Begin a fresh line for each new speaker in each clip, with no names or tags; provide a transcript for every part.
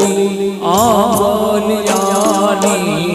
બોલી આમલ યાની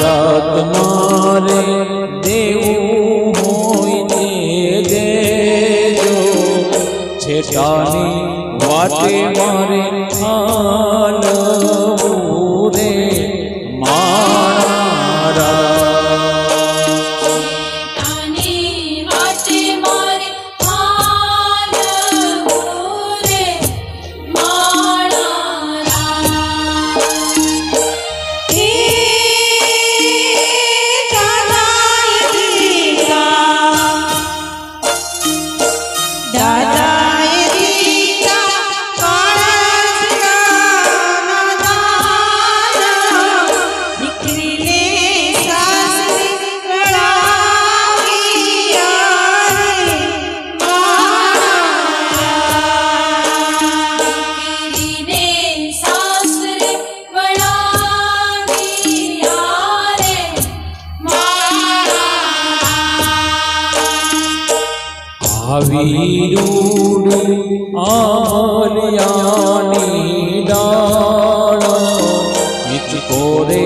દાદા મારે દેવું હોય તે દેજો. છેટાની વાટે મારે હાલવું ভাবিরুন আর জানি দাঁড়া কিছু করে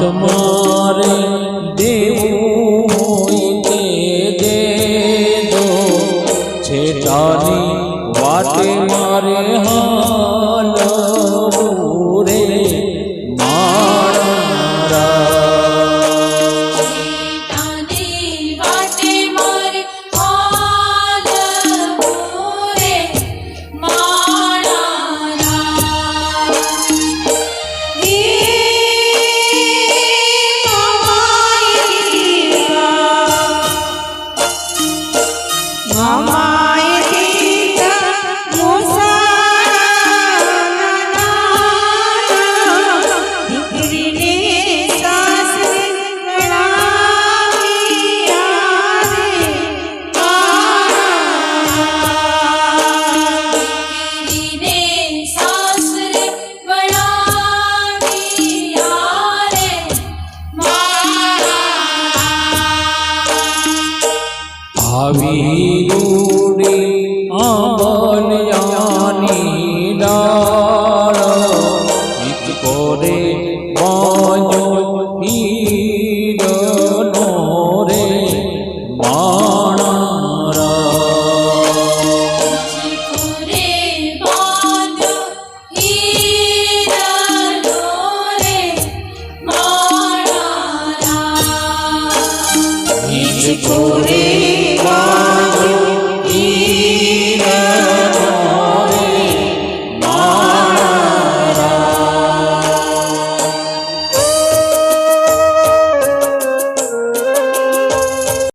তোমারে দেউ হইতে দে দো ছেটারি বাটে মারে হাল রে হাবিবুরে আমল জানি দার করে মজ